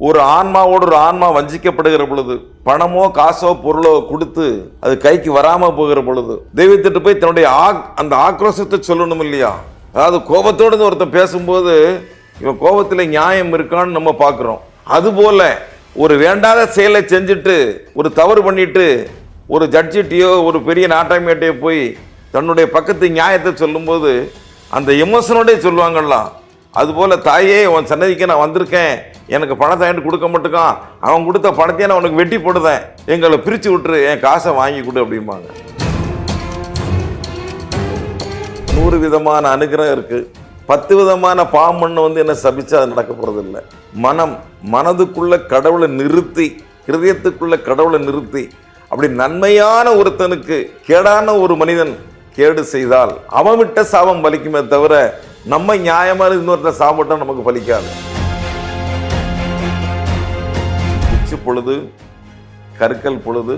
ஒரு ஆன்மாவோடு ஒரு ஆன்மா வஞ்சிக்கப்படுகிற பொழுது பணமோ காசோ பொருளோ கொடுத்து அது கைக்கு வராமல் போகிற பொழுது தெய்வத்திட்டு போய் தன்னுடைய ஆக் அந்த ஆக்ரோஷத்தை சொல்லணும் இல்லையா? அதாவது கோபத்தோடு ஒருத்தன் பேசும்போது இவன் கோபத்தில் நியாயம் இருக்கான்னு நம்ம பார்க்குறோம். அதுபோல் ஒரு வேண்டாத செயலை செஞ்சுட்டு ஒரு தவறு பண்ணிட்டு ஒரு ஜட்ஜிட்டையோ ஒரு பெரிய நாட்டாமியாட்டையோ போய் தன்னுடைய பக்கத்து நியாயத்தை சொல்லும்போது அந்த எமோஷனோடய சொல்லுவாங்கல்லாம் அதுபோல் தாயே உன் சன்னதிக்கு நான் வந்திருக்கேன். எனக்கு பணத்தை வாங்கிட்டு கொடுக்க மாட்டுக்கான் அவன் கொடுத்த பணத்தையே நான் உனக்கு வெட்டி போடுதேன் எங்களை பிரித்து விட்டுரு என் காசை வாங்கி கொடு அப்படிம்பாங்க. நூறு விதமான அனுகிரகம் இருக்குது பத்து விதமான பாம்பண்ணு வந்து என்ன சபிச்சா அது நடக்க போகிறது இல்லை மனம் மனதுக்குள்ளே கடவுளை நிறுத்தி ஹிருதயத்துக்குள்ளே கடவுளை நிறுத்தி அப்படி நன்மையான ஒருத்தனுக்கு கேடான ஒரு மனிதன் கேடு செய்தால் அவன் விட்ட சாபம் பலிக்குமே தவிர நம்ம நியாயமான இன்னொருத்த சாப்பிட்டா நமக்கு பலிக்காது. உச்சி பொழுது கற்கள் பொழுது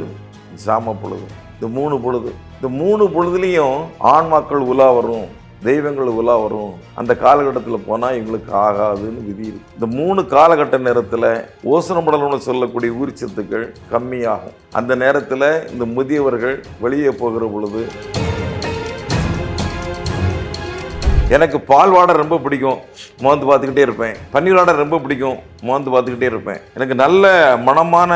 ஜாம பொழுது. இந்த மூணு பொழுது. இந்த மூணு பொழுதுலையும் ஆன்மாக்கள் உலா வரும் தெய்வங்கள் உலா வரும். அந்த காலகட்டத்தில் போனால் எங்களுக்கு ஆகாதுன்னு விதி இருக்கு. இந்த மூணு காலகட்ட நேரத்தில் ஓசனப்படலம்னு சொல்லக்கூடிய ஊர்ச்சத்துக்கள் கம்மியாகும். அந்த நேரத்தில் இந்த முதியவர்கள் வெளியே போகிற பொழுது எனக்கு பால் வாடை ரொம்ப பிடிக்கும். மோந்து பார்த்துக்கிட்டே இருப்பேன். பன்னீர் வாடை ரொம்ப பிடிக்கும். மோந்து பார்த்துக்கிட்டே இருப்பேன். எனக்கு நல்ல மனமான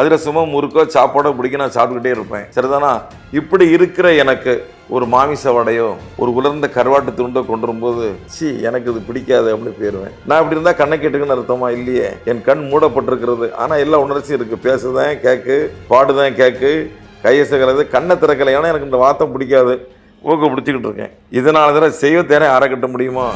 அதிரசமோ முறுக்கோ சாப்பாடோ பிடிக்கும். நான் சாப்பிட்டுக்கிட்டே இருப்பேன். சரிதானா? இப்படி இருக்கிற எனக்கு ஒரு மாமிச வடையோ ஒரு உலர்ந்த கருவாட்டு துண்டோ கொண்டு வரும்போது சி எனக்கு இது பிடிக்காது அப்படின்னு போயிடுவேன் நான் இப்படி இருந்தால் கண்ணை கேட்டுக்குன்னு அர்த்தமா? இல்லையே. என் கண் மூடப்பட்டிருக்கிறது. ஆனால் எல்லா உணர்ச்சியும் இருக்குது பேசுதான் கேட்கு பாடுதான் கேட்கு கையை சகிறது கண்ணை திறக்கலை ஏன்னா எனக்கு இந்த வார்த்தை பிடிக்காது. ஊக்கப்படுத்திக்கிட்டு இருக்கேன். இதனால தான் செய்வத்தேனே தேனை அறக்கட்ட முடியுமா?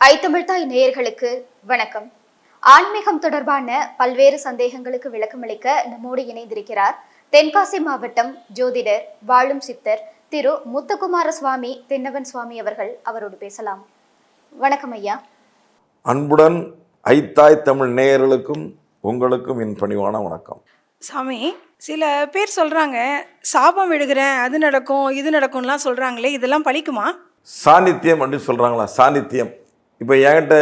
ஐத்தமிழ்தாய் நேயர்களுக்கு வணக்கம். ஆன்மீகம் தொடர்பான பல்வேறு சந்தேகங்களுக்கு விளக்கமளிக்க நம்மோடு இணைந்திருக்கிறார் தென்காசி மாவட்டம் ஜோதிடர் வாழும் சித்தர் திரு முத்துக்குமார சுவாமி தென்னவன் சுவாமி அவர்கள் அவரோடு பேசலாம். வணக்கம் ஐயா. அன்புடன் ஐத்தாய் தமிழ் நேயர்களுக்கும் உங்களுக்கும் என் பணிவான வணக்கம். சாமி சில பேர் சொல்கிறாங்க சாபம் விடுகிறேன் அது நடக்கும் இது நடக்கும்லாம் சொல்கிறாங்களே இதெல்லாம் பழிக்குமா? சாநித்தியம் அப்படின்னு சொல்கிறாங்களா சாநித்தியம். இப்போ என்கிட்ட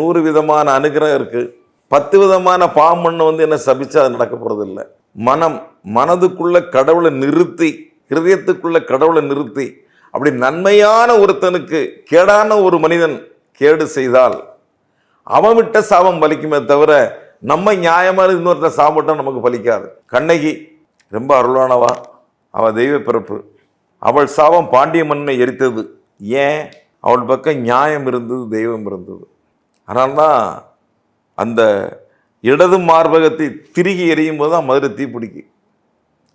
நூறு விதமான அனுகிரகம் இருக்குது பத்து விதமான பாம்பண்ணு வந்து என்ன சபிச்சா அது நடக்க போகிறது இல்லை மனம் மனதுக்குள்ள கடவுளை நிறுத்தி ஹிருதயத்துக்குள்ள கடவுளை நிறுத்தி அப்படி நன்மையான ஒருத்தனுக்கு கேடான ஒரு மனிதன் கேடு செய்தால் அவன் விட்ட சாபம் பலிக்குமே தவிர நம்ம நியாயமான இன்னொருத்த சாப்பிட்டா நமக்கு பலிக்காது. கண்ணகி ரொம்ப அருளானவா. அவள் தெய்வ பிறப்பு. அவள் சாபம் பாண்டிய மண்ணை எரித்தது. ஏன்? அவள் பக்கம் நியாயம் இருந்தது தெய்வம் இருந்தது. அதனால்தான் அந்த இடது மார்பகத்தை திருகி எரியும் போது தான் மதுரை தீப்பிடிக்கு.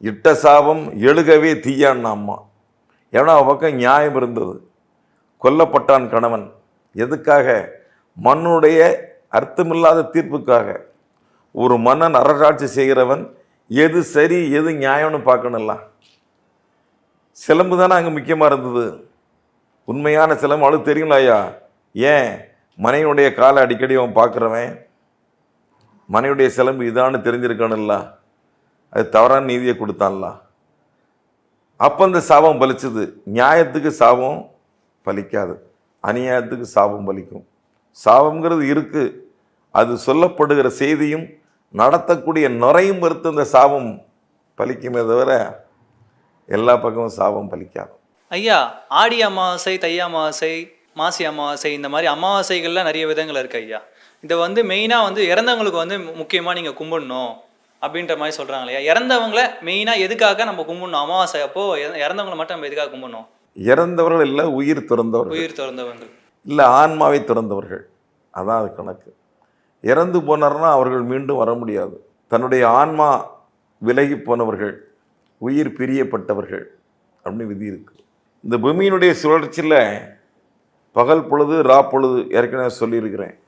இட்ட சாபம் எழுகவே தீயான்னு அம்மா. ஏன்னா அவள் பக்கம் நியாயம் இருந்தது. கொல்லப்பட்டான் கணவன். எதுக்காக? மண்ணுடைய அர்த்தமில்லாத தீர்ப்புக்காக. ஒரு மன்னன் அரசாட்சி செய்கிறவன் எது சரி எது நியாயம்னு பார்க்கணும்ல சிலம்பு தானே அங்கே முக்கியமாக இருந்தது. உண்மையான சிலம்பு அவளுக்கு தெரியுங்களா ஐயா. ஏன்? மனைவியுடைய காலை அடிக்கடி அவன் பார்க்குறவன். மனைவிடைய சிலம்பு இதான்னு தெரிஞ்சிருக்கணும்ல. அது தவறான நீதியை கொடுத்தான்ல. அப்போ அந்த சாபம் பலிச்சது. நியாயத்துக்கு சாபம் பலிக்காது. அநியாயத்துக்கு சாபம் பலிக்கும். சாபம்ங்கிறது இருக்குது அது சொல்லப்படுகிற செய்தியும் நடத்தக்கூடிய நுரையும் பொறுத்து அந்த சாபம் பலிக்குமே தவிர எல்லா பக்கமும் சாபம் பலிக்காது. ஐயா ஆடி அமாவாசை தை அமாவாசை மாசி அமாவாசை இந்த மாதிரி அமாவாசைகள்லாம் நிறைய விதங்கள் இருக்கு ஐயா. இதை வந்து மெயினாக வந்து இறந்தவங்களுக்கு வந்து முக்கியமாக நீங்கள் கும்பிடணும் அப்படின்ற மாதிரி சொல்கிறாங்க இல்லையா? இறந்தவங்கள மெயினாக எதுக்காக நம்ம கும்பிடணும்? அமாவாசை அப்போ இற- இறந்தவங்களை மட்டும் நம்ம எதுக்காக கும்பிடணும்? இறந்தவர்கள் இல்லை உயிர் துறந்தவர்கள். உயிர் திறந்தவங்க இல்லை ஆன்மாவை துறந்தவர்கள். அதான் அது கணக்கு. இறந்து போனார்னா அவர்கள் மீண்டும் வர முடியாது. தன்னுடைய ஆன்மா விலகி போனவர்கள் உயிர் பிரியப்பட்டவர்கள் அப்படின்னு விதி இருக்கு. இந்த பூமியினுடைய சுழற்சியில் பகல் பொழுது ரா பொழுது ஏற்கனவே சொல்லியிருக்கிறேன்.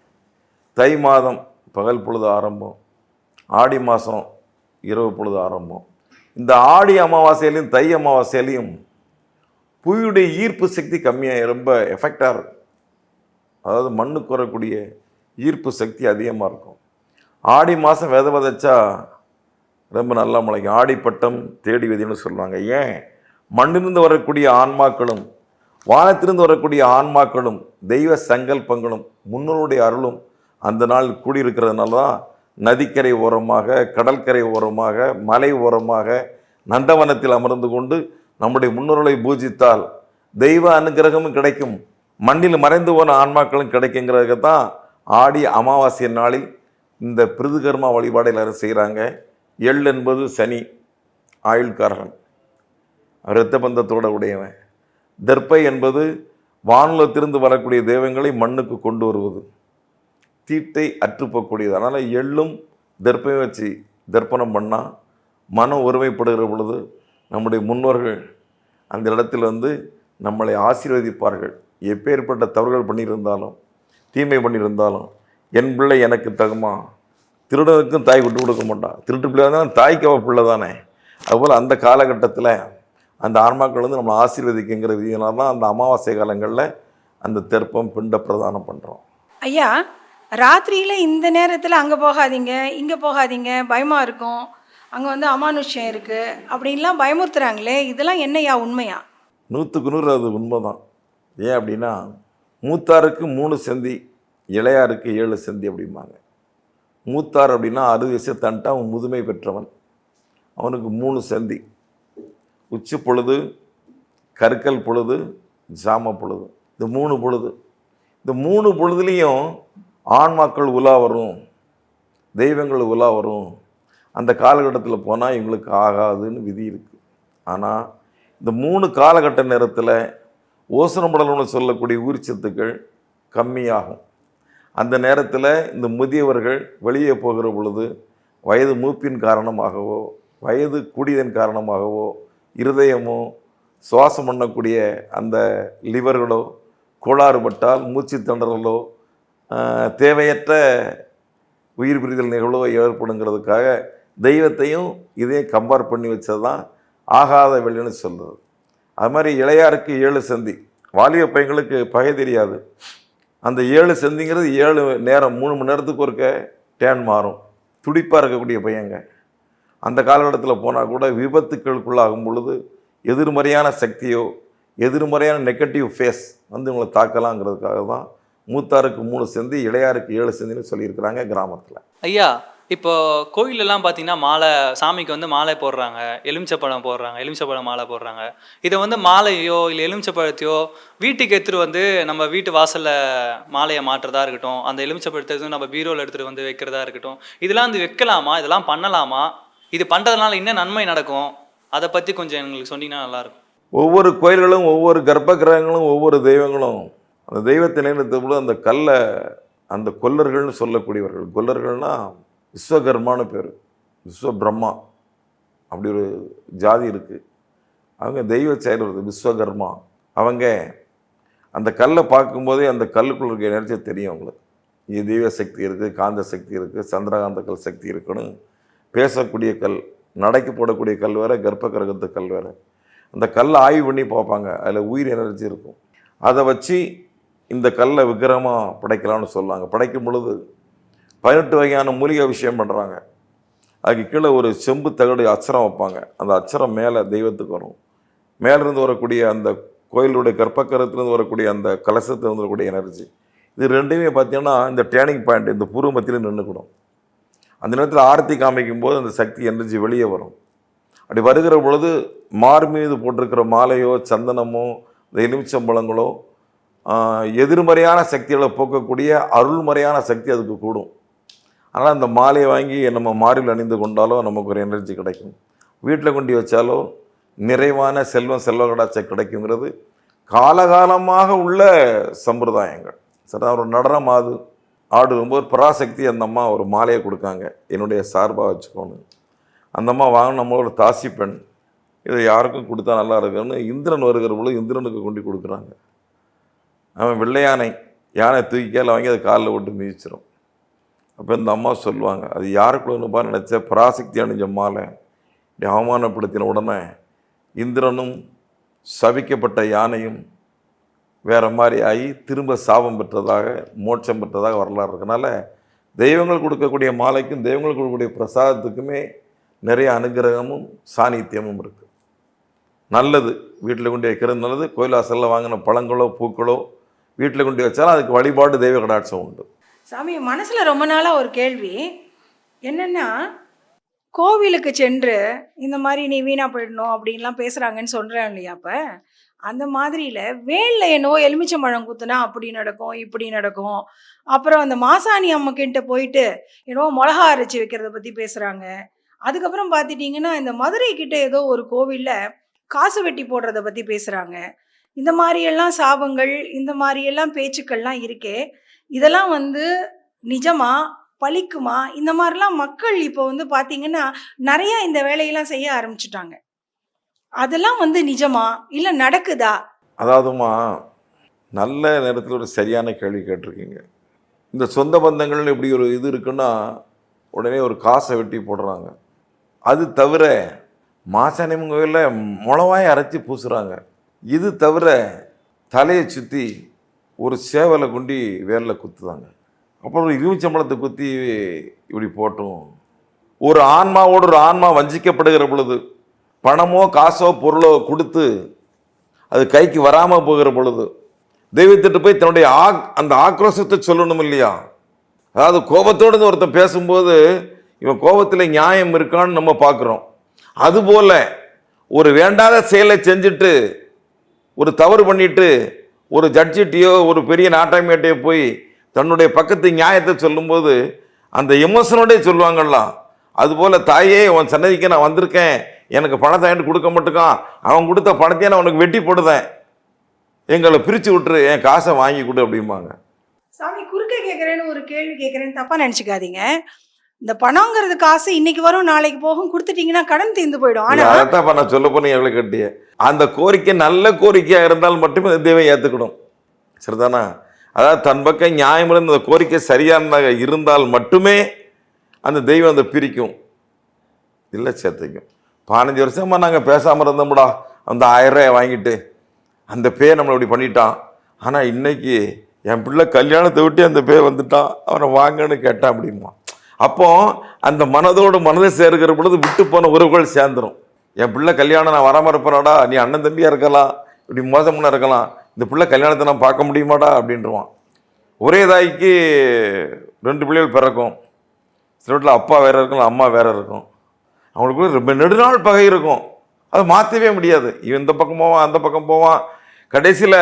தை மாதம் பகல் பொழுது ஆரம்பம் ஆடி மாதம் இரவு பொழுது ஆரம்பம். இந்த ஆடி அமாவாசையிலையும் தை அமாவாசையிலையும் புவியுடைய ஈர்ப்பு சக்தி கம்மியாக ரொம்ப எஃபெக்டாக இருக்கும். அதாவது மண்ணுக்கு வரக்கூடிய ஈர்ப்பு சக்தி அதிகமாக இருக்கும். ஆடி மாதம் விதை விதைச்சா ரொம்ப நல்லா முளைக்கும். ஆடிப்பட்டம் தேடி விதின்னு சொல்லுவாங்க. ஏன்? மண்ணிலிருந்து வரக்கூடிய ஆன்மாக்களும் வானத்திலிருந்து வரக்கூடிய ஆன்மாக்களும் தெய்வ சங்கல்பங்களும் முன்னோருடைய அருளும் அந்த நாள் கூடியிருக்கிறதுனால தான் நதிக்கரை ஓரமாக கடற்கரை ஓரமாக மலை ஓரமாக நந்தவனத்தில் அமர்ந்து கொண்டு நம்முடைய முன்னோர்களை பூஜித்தால் தெய்வ அனுகிரகமும் கிடைக்கும். மண்ணில் மறைந்து போன ஆன்மாக்களும் கிடைக்குங்கிறதுக்கு தான் ஆடி அமாவாசை நாளில் இந்த பிருதுகர்மா வழிபாடு எல்லாரும் செய்கிறாங்க. எள் என்பது சனி ஆயுள்காரகன். இரத்த பந்தத்தோட உடையவன். தர்ப்பை என்பது வானுலத்திலிருந்து வரக்கூடிய தெய்வங்களை மண்ணுக்கு கொண்டு வருவது. தீட்டை அற்றுப்போக்கூடியது. அதனால் எள்ளும் தர்ப்பையும் வச்சு தர்ப்பணம் பண்ணால் மனம் ஒருமைப்படுகிற பொழுது நம்முடைய முன்னோர்கள் அந்த இடத்தில் வந்து நம்மளை ஆசீர்வதிப்பார்கள். எப்பேற்பட்ட தவறுகள் பண்ணியிருந்தாலும் தீமை பண்ணியிருந்தாலும் என் பிள்ளை எனக்கு தகுமா? திருடனுக்கும் தாய் விட்டு கொடுக்க மாட்டான் திருட்டு பிள்ளை தான் தாய்க்கு அவள் பிள்ளை தானே? அதுபோல் அந்த காலகட்டத்தில் அந்த ஆன்மாக்கள் வந்து நம்மளை ஆசீர்வதிக்குங்கிற விதியினால தான் அந்த அமாவாசை காலங்களில் அந்த தெற்பம் பிண்ட பிரதானம் பண்ணுறோம் ஐயா ராத்திரியில் இந்த நேரத்தில் அங்கே போகாதீங்க இங்கே போகாதீங்க பயமாக இருக்கும். அங்கே வந்து அமானுஷ்யம் இருக்குது அப்படின்லாம் பயமுறுத்துகிறாங்களே இதெல்லாம் என்னையா உண்மையா? நூற்றுக்கு நூறு அது உண்மைதான். ஏன் அப்படின்னா மூத்தாருக்கு மூணு செந்தி இளையாருக்கு ஏழு செந்தி அப்படிம்பாங்க. மூத்தார் அப்படின்னா அறுபது வயசு தன்ட்டு அவன் முதுமை பெற்றவன். அவனுக்கு மூணு செந்தி. உச்சி பொழுது கற்கள் பொழுது ஜாம பொழுது. இந்த மூணு பொழுது. இந்த மூணு பொழுதுலேயும் ஆன்மாக்கள் உலா வரும் தெய்வங்கள் உலா வரும். அந்த காலகட்டத்தில் போனால் இவங்களுக்கு ஆகாதுன்னு விதி இருக்குது ஆனால் இந்த மூணு காலகட்ட நேரத்தில் ஓசனமடல்னு சொல்லக்கூடிய ஊர்ச்சத்துக்கள் கம்மியாகும். அந்த நேரத்தில் இந்த முதியவர்கள் வெளியே போகிற பொழுது வயது மூப்பின் காரணமாகவோ வயது கூடியதன் காரணமாகவோ இருதயமோ சுவாசம் பண்ணக்கூடிய அந்த லிவர்களோ கோளாறுபட்டால் மூச்சு திணறலோ தேவையற்ற உயிர் பிரிதல் நிகழ்வோ ஏற்படுங்கிறதுக்காக தெய்வத்தையும் இதையும் கம்பேர் பண்ணி வச்சது தான் ஆகாத வெள்ளின்னு சொல்கிறது அது மாதிரி இளையாருக்கு ஏழு சந்தி. வாலிப பையங்களுக்கு பகை தெரியாது. அந்த ஏழு சந்திங்கிறது ஏழு நேரம் மூணு மணி நேரத்துக்கு ஒருக்க டேன் மாறும். துடிப்பாக இருக்கக்கூடிய பையங்க. அந்த காலகட்டத்தில் போனால் கூட விபத்துக்களுக்குள்ளாகும் பொழுது எதிர்மறையான சக்தியோ எதிர்மறையான நெகட்டிவ் ஃபேஸ் வந்து இவங்களை தாக்கலாங்கிறதுக்காக தான் மூத்தாருக்கு மூணு செந்தி இளையாருக்கு ஏழு செந்தின்னு சொல்லியிருக்கிறாங்க கிராமத்தில். ஐயா இப்போ கோயிலெல்லாம் பார்த்தீங்கன்னா மாலை சாமிக்கு வந்து மாலை போடுறாங்க எலுமிச்சப்பழம் போடுறாங்க எலுமிச்சப்பழம் மாலை போடுறாங்க. இதை வந்து மாலையோ இல்லை எலுமிச்சப்பழத்தையோ வீட்டுக்கு எடுத்துகிட்டு வந்து நம்ம வீட்டு வாசலில் மாலையை மாட்டுறதா இருக்கட்டும் அந்த எலுமிச்சப்பழத்தை எதுவும் நம்ம பீரோவில் எடுத்துகிட்டு வந்து வைக்கிறதா இருக்கட்டும் இதெல்லாம் வந்து வைக்கலாமா? இதெல்லாம் பண்ணலாமா? இது பண்ணுறதுனால என்ன நன்மை நடக்கும்? அதை பற்றி கொஞ்சம் எங்களுக்கு சொன்னீங்கன்னா நல்லாயிருக்கும் ஒவ்வொரு கோயில்களும் ஒவ்வொரு கர்ப்ப கிரகங்களும் ஒவ்வொரு தெய்வங்களும் அந்த தெய்வத்தை நினைத்த அந்த கல்லை அந்த கொல்லர்கள்னு சொல்லக்கூடியவர்கள். கொல்லர்கள்னால் விஸ்வகர்மான்னு பேர். விஸ்வ பிரம்மா அப்படி ஒரு ஜாதி இருக்குது அவங்க தெய்வ செயல் வருது விஸ்வகர்மா. அவங்க அந்த கல்லை பார்க்கும்போதே அந்த கல்லுக்குள்ள இருக்க எனர்ஜி தெரியும் அவங்களுக்கு. இது தெய்வ சக்தி இருக்குது காந்த சக்தி இருக்குது சந்திரகாந்த கல் சக்தி இருக்குன்னு பேசக்கூடிய கல் நடைக்கு போடக்கூடிய கல் வேறு கர்ப்ப கிரகத்து கல் வேறு. அந்த கல்லை ஆய்வு பண்ணி பார்ப்பாங்க. அதில் உயிர் எனர்ஜி இருக்கும். அதை வச்சு இந்த கல்லை விக்கிரமாக படைக்கலாம்னு சொல்லுவாங்க. படைக்கும் பொழுது பதினெட்டு வகையான மூலிகை விஷயம் பண்ணுறாங்க அதுக்கு கீழே ஒரு செம்பு தகடு அச்சரம் வைப்பாங்க. அந்த அச்சரம் மேலே தெய்வத்துக்கு வரும். மேலேருந்து வரக்கூடிய அந்த கோயிலுடைய கற்பக்கரத்துலேருந்து வரக்கூடிய அந்த கலசத்துலேருந்து வரக்கூடிய எனர்ஜி. இது ரெண்டுமே பார்த்தீங்கன்னா இந்த டேர்னிங் பாயிண்ட் இந்த பூர்வ மத்தியில் நின்றுக்கிடும். அந்த நேரத்தில் ஆரத்தி காமிக்கும் போது அந்த சக்தி எனர்ஜி வெளியே வரும். அப்படி வருகிற பொழுது மார் மீது போட்டிருக்கிற மாலையோ சந்தனமோ இந்த எலுமிச்சம்பழங்களோ எதிர்மறையான சக்திகளை போக்கக்கூடிய அருள்மறையான சக்தி அதுக்கு கூடும். ஆனால் அந்த மாலையை வாங்கி நம்ம மாறில் அணிந்து கொண்டாலோ நமக்கு ஒரு எனர்ஜி கிடைக்கும். வீட்டில் கொண்டு வச்சாலோ நிறைவான செல்வம் செல்வ கடாச்சை கிடைக்குங்கிறது காலகாலமாக உள்ள சம்பிரதாயங்கள். சரி ஒரு நடனம் ஆடு ஆடும்போது பராசக்தி அந்த அம்மா ஒரு மாலையை கொடுக்காங்க. என்னுடைய சார்பாக வச்சுக்கோன்னு. அந்த அம்மா வாங்கின ஒரு தாசி பெண் இதை யாருக்கும் கொடுத்தா நல்லா இருக்குன்னு இந்திரன் வருகிற பொழுது இந்திரனுக்கு கொண்டு கொடுக்குறாங்க. அவன் வெள்ளையானை யானை தூக்கி கீழே வாங்கி அதை காலில் போட்டு மிதிச்சிடும் அப்போ இந்த அம்மா சொல்லுவாங்க அது யாருக்குள்ளப்பா நினச்ச பராசக்தி அணிஞ்ச மாலை. இப்படி அவமானப்படுத்தின உடனே இந்திரனும் சபிக்கப்பட்ட யானையும் வேறு மாதிரி ஆகி திரும்ப சாபம் பெற்றதாக மோட்சம் பெற்றதாக வரலாறு இருக்கனால தெய்வங்கள் கொடுக்கக்கூடிய மாலைக்கும் தெய்வங்கள் கொடுக்கக்கூடிய பிரசாதத்துக்குமே நிறைய அனுகிரகமும் சாநித்தியமும் இருக்குது நல்லது வீட்டில் கொண்டு வைக்கிறது நல்லது. கோயில் வாங்கின பழங்களோ பூக்களோ வீட்டில் கொண்டு வச்சாலும் அதுக்கு வழிபாடு தெய்வ கடாட்சம் உண்டு. சாமி மனசில் ரொம்ப நாளாக ஒரு கேள்வி. என்னென்னா கோவிலுக்கு சென்று இந்த மாதிரி நீ வீணாக போயிடணும் அப்படின்லாம் பேசுகிறாங்கன்னு சொல்கிறேன் இல்லையா அப்போ? அந்த மாதிரியில் வேலில் என்னவோ எலுமிச்சம்பழம் குத்துனா அப்படி நடக்கும் இப்படி நடக்கும். அப்புறம் அந்த மாசாணி அம்மக்கிட்ட போயிட்டு என்னவோ மிளகா அரைச்சி வைக்கிறத பற்றி பேசுகிறாங்க அதுக்கப்புறம் பார்த்துட்டிங்கன்னா இந்த மதுரை கிட்ட ஏதோ ஒரு கோவிலில் காசு வெட்டி போடுறத பற்றி பேசுகிறாங்க இந்த மாதிரியெல்லாம் சாபங்கள் இந்த மாதிரியெல்லாம் பேச்சுக்கள்லாம் இருக்கே. இதெல்லாம் வந்து நிஜமா பழிக்குமா? இந்த மாதிரிலாம் மக்கள் இப்போ வந்து பார்த்தீங்கன்னா நிறையா இந்த வேலையெல்லாம் செய்ய ஆரம்பிச்சிட்டாங்க. அதெல்லாம் வந்து நிஜமா? இல்லை நடக்குதா? அதாவதுமா நல்ல நேரத்தில் ஒரு சரியான கேள்வி கேட்டிருக்கீங்க. இந்த சொந்த பந்தங்கள்னு இப்படி ஒரு இது இருக்குன்னா உடனே ஒரு காசை வெட்டி போடுறாங்க. அது தவிர மாசாணியம்மன் கோயிலில் முளவாயை அரைச்சி பூசுகிறாங்க இது தவிர தலையை சுற்றி ஒரு சேவலை கொண்டு வேரில் குத்துதாங்க அப்புறம் ஒரு இரும்புச்சம்பளத்தை குத்தி இப்படி போட்டோம். ஒரு ஆன்மாவோட ஒரு ஆன்மா வஞ்சிக்கப்படுகிற பொழுது பணமோ காசோ பொருளோ கொடுத்து அது கைக்கு வராமல் போகிற பொழுது தெய்வத்திட்டு போய் தன்னுடைய ஆக் அந்த ஆக்ரோஷத்தை சொல்லணும் இல்லையா? அதாவது கோபத்தோடு ஒருத்தன் பேசும்போது இவன் கோபத்தில் நியாயம் இருக்கான்னு நம்ம பார்க்குறோம். அதுபோல் ஒரு வேண்டாத செயலை செஞ்சுட்டு ஒரு தவறு பண்ணிட்டு ஒரு ஜட்ஜிட்டையோ ஒரு பெரிய நாட்டாமியிட்டையோ போய் தன்னுடைய பக்கத்து நியாயத்தை சொல்லும்போது அந்த எமோஷனோடய சொல்லுவாங்கல்லாம் அதுபோல் தாயே உன் சன்னதிக்கு நான் வந்திருக்கேன். எனக்கு பணத்தை ஆண்டு கொடுக்க மாட்டுக்கான் அவன் கொடுத்த பணத்தையே நான் உனக்கு வெட்டி போடுதேன். எங்களை பிரித்து விட்டுரு என் காசை வாங்கி கொடு அப்படிம்பாங்க. சாமி குறுக்க கேட்குறேன்னு ஒரு கேள்வி கேட்குறேன்னு தப்பாக நினச்சிக்காதீங்க. இந்த பணங்கிறது காசு இன்னைக்கு வரும் நாளைக்கு போகும் கொடுத்துட்டீங்கன்னா கடன் தீர்ந்து போயிடும். ஆனா ஆனால் அதைத்தான் இப்ப நான் சொல்ல போனேன் எவ்வளோ கட்டிய அந்த கோரிக்கை நல்ல கோரிக்கையாக இருந்தால் மட்டுமே தெய்வம் ஏற்றுக்கணும் சரிதானா? அதாவது தன் பக்கம் நியாயம் இருந்து அந்த கோரிக்கை சரியானதாக இருந்தால் மட்டுமே அந்த தெய்வம் அதை பிரிக்கும். இல்லை சேர்த்துக்கும் பதினஞ்சு வருஷமா நாங்கள் பேசாமல் இருந்தோம்டா. அந்த ஆயிரம் ரூபாய் வாங்கிட்டு அந்த பேய் நம்மளை இப்படி பண்ணிட்டான். ஆனால் இன்னைக்கு என் பிள்ளை கல்யாணத்தை விட்டு அந்த பேய் வந்துட்டான். அவனை வாங்கன்னு கேட்டான் அப்படிமா அப்போ அந்த மனதோடு மனதை சேர்க்கிற பொழுது விட்டு போன உறவுகள் சேர்ந்துடும் என் பிள்ளை கல்யாணம் நான் வராமல் இருப்பேனாடா நீ அண்ணன் தம்பியாக இருக்கலாம் இப்படி மோசம்னா இருக்கலாம் இந்த பிள்ளை கல்யாணத்தை நான் பார்க்க முடியுமாடா அப்படின்றவான். ஒரே தாய்க்கு ரெண்டு பிள்ளைகள் பிறக்கும். சில வீட்டில் அப்பா வேறு இருக்கும் அம்மா வேறு இருக்கும். அவங்களுக்குள்ள ரொம்ப நெடுநாள் பகை இருக்கும். அதை மாற்றவே முடியாது. இவன் இந்த பக்கம் போவான் அந்த பக்கம் போவான். கடைசியில்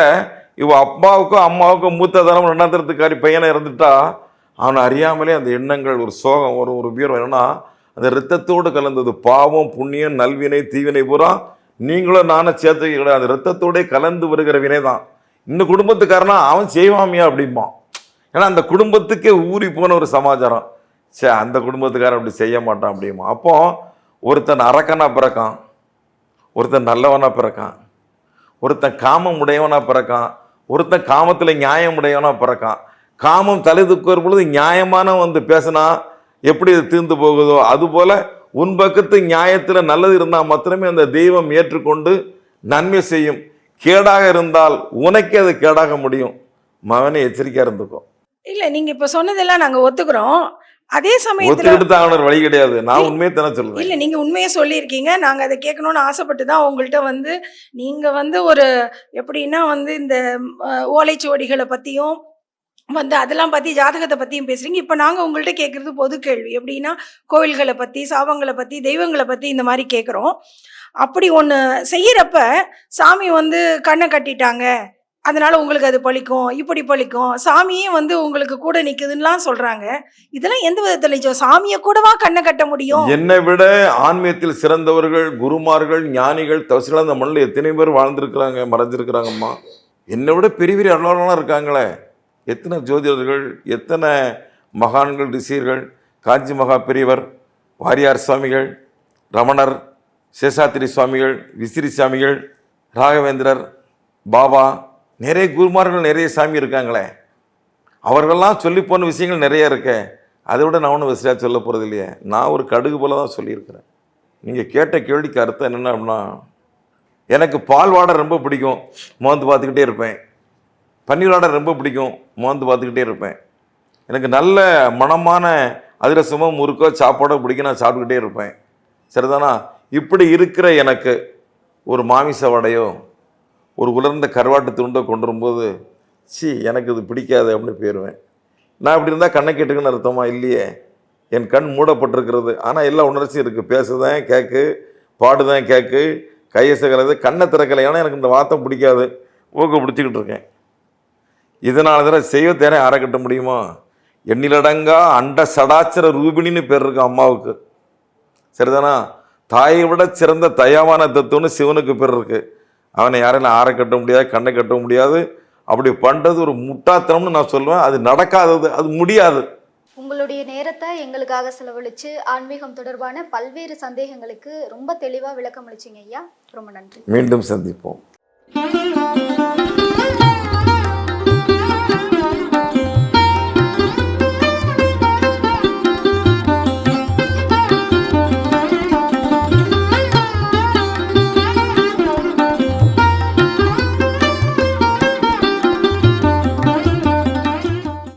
இவன் அப்பாவுக்கும் அம்மாவுக்கும் மூத்த தரம் ரெண்டாந்தரத்துக்காரி பையனை இறந்துட்டா அவனை அறியாமலே அந்த எண்ணங்கள் ஒரு சோகம் ஒரு ஒரு வீரம். என்னன்னா அந்த ரத்தத்தோடு கலந்தது. பாவம் புண்ணியம் நல்வினை தீவினை பூரா நீங்களும் நானும் சேர்த்து வைக்க அந்த ரத்தத்தோடே கலந்து வருகிற வினை தான். இந்த குடும்பத்துக்காரனா அவன் செய்வாமியா அப்படிம்பான். ஏன்னா அந்த குடும்பத்துக்கே ஊறி போன ஒரு சமாச்சாரம். சே அந்த குடும்பத்துக்காரன் அப்படி செய்ய மாட்டான் அப்படிமா அப்போ ஒருத்தன் அரக்கனாக பிறக்கான். ஒருத்தன் நல்லவனா பிறக்கான். ஒருத்தன் காமம் உடையவனா பிறக்கான். ஒருத்தன் காமத்தில் நியாயம் உடையவனா பிறக்கான். காமம் தலை தூக்குற பொழுது நியாயமான வந்து பேசினா எப்படி இது தீர்ந்து போகுதோ? அதுபோல உன் பக்கத்து நியாயத்தில் நல்லது இருந்தால் மாத்திரமே அந்த தெய்வம் ஏற்றுக்கொண்டு நன்மை செய்யும். கேடாக இருந்தால் உனக்கே அது கேடாக முடியும். மகனே எச்சரிக்கையாக இருந்துக்கும் இல்லை நீங்கள் இப்போ சொன்னதெல்லாம் நாங்கள் ஒத்துக்கிறோம். அதே சமயத்தில் தான் வழி கிடையாது. நான் உண்மையை தானே சொல்லுவேன் இல்லை நீங்கள் உண்மையை சொல்லியிருக்கீங்க. நாங்கள் அதை கேட்கணும்னு ஆசைப்பட்டு தான் உங்கள்கிட்ட வந்து நீங்கள் வந்து ஒரு எப்படின்னா வந்து இந்த ஓலைச்சுவடிகளை பற்றியும் வந்து அதெல்லாம் பற்றி ஜாதகத்தை பற்றியும் பேசுகிறீங்க இப்போ நாங்கள் உங்கள்கிட்ட கேட்குறது பொது கேள்வி. எப்படின்னா கோவில்களை பற்றி சாபங்களை பற்றி தெய்வங்களை பற்றி இந்த மாதிரி கேட்குறோம் அப்படி ஒன்று செய்கிறப்ப சாமி வந்து கண்ணை கட்டிட்டாங்க. அதனால உங்களுக்கு அது பழிக்கும் இப்படி பழிக்கும். சாமியே வந்து உங்களுக்கு கூட நிற்குதுன்னெலாம் சொல்கிறாங்க இதெல்லாம் எந்த விதத்தில் நிச்சயம்? சாமியை கூடவா கண்ணை கட்ட முடியும்? என்னை விட ஆன்மீகத்தில் சிறந்தவர்கள் குருமார்கள் ஞானிகள் தவசிகள் அந்த மண்ணில் எத்தனை பேர் வாழ்ந்திருக்கிறாங்க மறைஞ்சிருக்கிறாங்கம்மா. என்னை விட பெரிய பெரிய அலுவலகம்லாம் இருக்காங்களே. எத்தனை ஜோதிடர்கள் எத்தனை மகான்கள் ரிஷியர்கள் காஞ்சி மகா பெரியவர் வாரியார் சுவாமிகள் ரமணர் சேஷாத்திரி சுவாமிகள் விசிறி சுவாமிகள் ராகவேந்திரர் பாபா நிறைய குருமார்கள் நிறைய சாமி இருக்காங்களே. அவர்கள்லாம் சொல்லி போன விஷயங்கள் நிறைய இருக்கே. அதை விட நான் ஒன்றும் விசிறியாக சொல்ல போகிறது இல்லையே. நான் ஒரு கடுகு போல தான் சொல்லியிருக்கிறேன். நீங்கள் கேட்ட கேள்விக்கு அர்த்தம் என்னென்ன அப்படின்னா எனக்கு பால் வாடை ரொம்ப பிடிக்கும். மோந்து பார்த்துக்கிட்டே இருப்பேன். பன்னீர் ஆடை ரொம்ப பிடிக்கும். மோந்து பார்த்துக்கிட்டே இருப்பேன். எனக்கு நல்ல மணமான அதிரசமோ முறுக்கோ சாப்பாடோ பிடிக்கும். நான் சாப்பிட்டுக்கிட்டே இருப்பேன். சரிதானா? இப்படி இருக்கிற எனக்கு ஒரு மாமிச வடையோ ஒரு உலர்ந்த கருவாட்டு துண்டோ கொண்டு வரும்போது சி எனக்கு இது பிடிக்காது அப்படின்னு போயிடுவேன் நான் இப்படி இருந்தால் கண்ணை கேட்டுக்குன்னு அர்த்தமா? இல்லையே. என் கண் மூடப்பட்டிருக்கிறது. ஆனால் எல்லா உணர்ச்சியும் இருக்குது பேசுதேன் கேக்கு பாடுதான் கேக்கு கையை சகலது கண்ணை திறக்கலை ஏன்னா எனக்கு இந்த வார்த்தை பிடிக்காது. ஊக்க பிடிச்சிக்கிட்டு இருக்கேன். இதனால தான் செய்ய தேனே அறக்கட்ட முடியுமா? எண்ணிலடங்கா அண்ட சடாச்சர ரூபிணின்னு பேர் இருக்கு அம்மாவுக்கு. சரிதானா? தாயை விட சிறந்த தயாவான தத்துவம்னு சிவனுக்கு பேர் இருக்கு. அவனை யாரையும் ஆற கட்ட முடியாது கண்ணை கட்ட முடியாது. அப்படி பண்ணுறது ஒரு முட்டாத்தனம்னு நான் சொல்லுவேன். அது நடக்காதது அது முடியாது. உங்களுடைய நேரத்தை எங்களுக்காக செலவழிச்சு ஆன்மீகம் தொடர்பான பல்வேறு சந்தேகங்களுக்கு ரொம்ப தெளிவா விளக்கம் அளிச்சீங்க ஐயா. ரொம்ப நன்றி. மீண்டும் சந்திப்போம்.